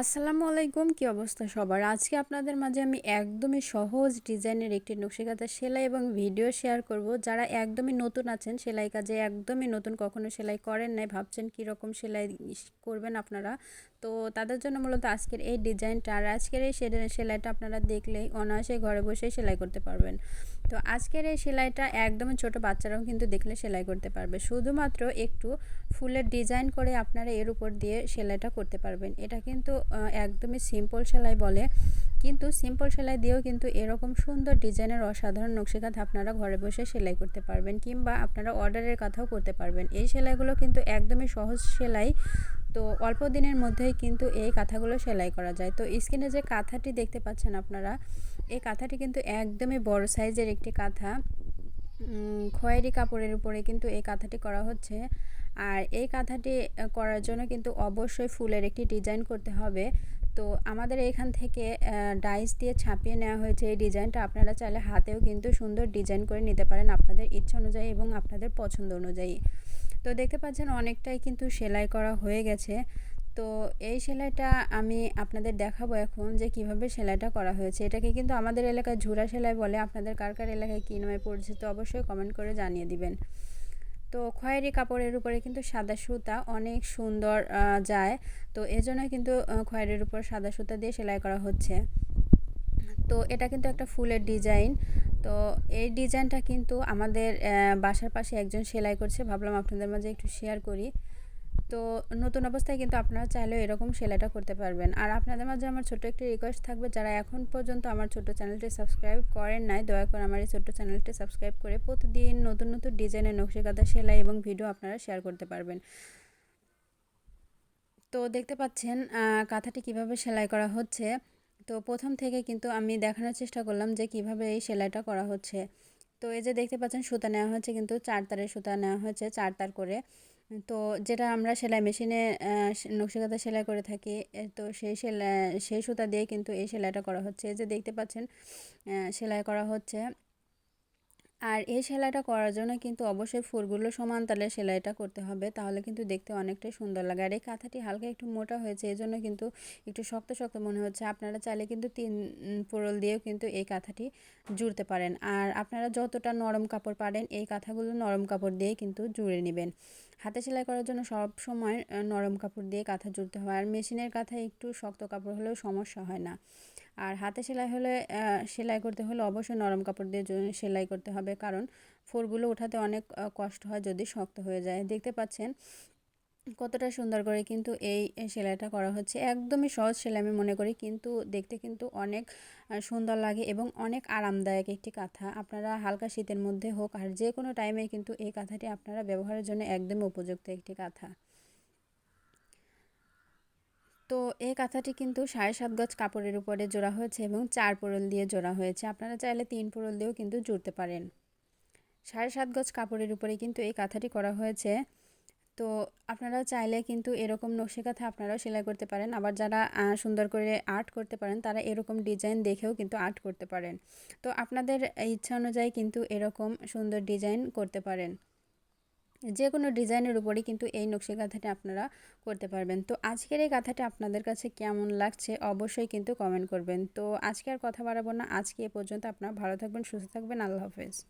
আসসালামু আলাইকুম, কি অবস্থা সবার? আজকে আপনাদের মাঝে আমি একদমই সহজ ডিজাইনের একটি নকশিকাতা সেলাই এবং ভিডিও শেয়ার করব। যারা একদমই নতুন আছেন, সেলাই কাজে একদমই নতুন কখনো সেলাই করেন নাই, ভাবছেন কি রকম সেলাই করবেন আপনারা? তো তাদের জন্য মূলত আজকের এই ডিজাইনটা আর আজকের এই সেলাইটা আপনারা দেখলেই অনায়াসে ঘরে বসেই সেলাই করতে পারবেন। তো আজকের এই সেলাইটা একদমই ছোট বাচ্চারাও কিন্তু দেখলে সেলাই করতে পারবে। শুধুমাত্র একটু ফুলের ডিজাইন করে আপনারা এর উপর দিয়ে সেলাইটা করতে পারবেন। এটা কিন্তু একদমই সিম্পল সেলাই বলে। কিন্তু সিম্পল সেলাই দিয়েও কিন্তু এরকম সুন্দর ডিজাইনের অসাধারণ নকশিকাঁথ আপনারা ঘরে বসে সেলাই করতে পারবেন কিংবা আপনারা অর্ডারের কথাও করতে পারবেন। এই সেলাইগুলো কিন্তু একদমই সহজ সেলাই। তো অল্প দিনের মধ্যেই কিন্তু এই কাঁথাগুলো সেলাই করা যায়। তো স্ক্রিনে যে কাঁথাটি দেখতে পাচ্ছেন আপনারা, এই কাঁথাটি কিন্তু একদমই বড় সাইজের একটি কাঁথা। খয়েরি কাপড়ের উপরে কিন্তু এই কাঁথাটি করা হচ্ছে। আর এই কাঁথাটি করার জন্য কিন্তু অবশ্যই ফুলের একটি ডিজাইন করতে হবে। তো আমাদের এখান থেকে ডাইস দিয়ে ছাপিয়ে নেওয়া হয়েছে এই ডিজাইনটা। আপনারা চাইলে হাতেও কিন্তু সুন্দর ডিজাইন করে নিতে পারেন আপনাদের ইচ্ছা অনুযায়ী এবং আপনাদের পছন্দ অনুযায়ী। তো দেখতে পাচ্ছেন অনেকটাই কিন্তু সেলাই করা হয়ে গেছে। তো এই সেলাইটা আমি আপনাদের দেখাবো এখন যে কীভাবে সেলাইটা করা হয়েছে। এটাকে কিন্তু আমাদের এলাকায় ঝুরা সেলাই বলে। আপনাদের কার কার এলাকায় কী নামে পরিচিত অবশ্যই কমেন্ট করে জানিয়ে দিবেন। তো খয়েরি কাপড়ের উপরে কিন্তু সাদা সুতা অনেক সুন্দর যায়। তো এজন্য কিন্তু খয়েরির উপর সাদা সুতা দিয়ে সেলাই করা হচ্ছে। তো এটা কিন্তু একটা ফুলের ডিজাইন। তো এই ডিজাইনটা কিন্তু আমাদের বাসার পাশে একজন সেলাই করছে। ভাবলাম আপনাদের মাঝে একটু শেয়ার করি। তো নতুন অবস্থায় কিন্তু আপনারা চাইলেও এরকম সেলাইটা করতে পারবেন। আর আপনাদের মাঝে আমার ছোট্ট একটি রিকোয়েস্ট থাকবে, যারা এখন পর্যন্ত আমার ছোট্ট চ্যানেলটি সাবস্ক্রাইব করেন নাই, দয়া করে আমার এই ছোট্ট চ্যানেলটি সাবস্ক্রাইব করে প্রতিদিন নতুন নতুন ডিজাইনের নকশিকাতা সেলাই এবং ভিডিও আপনারা শেয়ার করতে পারবেন। তো দেখতে পাচ্ছেন কাঁথাটি কীভাবে সেলাই করা হচ্ছে। তো প্রথম থেকে কিন্তু আমি দেখানোর চেষ্টা করলাম যে কীভাবে এই সেলাইটা করা হচ্ছে। তো এই যে দেখতে পাচ্ছেন, সুতা নেওয়া হচ্ছে কিন্তু চার তারের সুতা নেওয়া হয়েছে চার তার করে। তো যেটা আমরা সেলাই মেশিনে নকশিকাতা সেলাই করে থাকি তো সেই সেলাই সেই সুতা দিয়ে কিন্তু এই সেলাইটা করা হচ্ছে। এই যে দেখতে পাচ্ছেন সেলাই করা হচ্ছে। আর এই সেলাইটা করার জন্য কিন্তু অবশ্যই ফুলগুলো সমান তালে সেলাইটা করতে হবে, তাহলে কিন্তু দেখতে অনেকটাই সুন্দর লাগে। আর এই কাঁথাটি হালকা একটু মোটা হয়েছে, এই জন্য কিন্তু একটু শক্ত শক্ত মনে হচ্ছে। আপনারা চাইলে কিন্তু তিন পোরল দিয়েও কিন্তু এই কাঁথাটি জুড়তে পারেন। আর আপনারা যতটা নরম কাপড় পারেন, এই কাঁথাগুলো নরম কাপড় দিয়ে কিন্তু জুড়ে নেবেন। হাতে সেলাই করার জন্য সব সময় নরম কাপড় দিয়ে কাঁথা জুড়তে হয়। আর মেশিনের কাঁথায় একটু শক্ত কাপড় হলেও সমস্যা হয় না। আর হাতে সেলাই হলে সেলাই করতে হলে অবশ্যই নরম কাপড় দিয়ে সেলাই করতে হবে। কারণ ফোরগুলো ওঠাতে অনেক কষ্ট হয় যদি শক্ত হয়ে যায়। দেখতে পাচ্ছেন কতটা সুন্দর করে কিন্তু এই সেলাইটা করা হচ্ছে। একদমই সহজ সেলাই আমি মনে করি, কিন্তু দেখতে কিন্তু অনেক সুন্দর লাগে এবং অনেক আরামদায়ক একটি কাঁথা। আপনারা হালকা শীতের মধ্যে হোক আর যে কোনো টাইমে কিন্তু এই কাঁথাটি আপনারা ব্যবহারের জন্য একদমই উপযুক্ত একটি কাঁথা। তো এই কাঁথাটি কিন্তু সাড়ে সাত গজ কাপড়ের উপরে জোড়া হয়েছে এবং চার পোরল দিয়ে জোড়া হয়েছে। আপনারা চাইলে তিন পোরল দিয়েও কিন্তু জুড়তে পারেন। সাড়ে সাত গজ কাপড়ের উপরে কিন্তু এই কাঁথাটি করা হয়েছে। তো আপনারা চাইলে কিন্তু এরকম নকশি কাঁথা আপনারাও সেলাই করতে পারেন। আবার যারা সুন্দর করে আর্ট করতে পারেন, তারা এরকম ডিজাইন দেখেও কিন্তু আর্ট করতে পারেন। তো আপনাদের ইচ্ছা অনুযায়ী কিন্তু এরকম সুন্দর ডিজাইন করতে পারেন। যে কোনো ডিজাইনের উপরেই কিন্তু এই নকশি কাঁথাটি আপনারা করতে পারবেন। তো আজকের এই কাঁথাটি আপনাদের কাছে কেমন লাগছে অবশ্যই কিন্তু কমেন্ট করবেন। তো আজকে আর কথা বাড়াবো না। আজকে এ পর্যন্ত আপনারা ভালো থাকবেন, সুস্থ থাকবেন। আল্লাহ হাফেজ।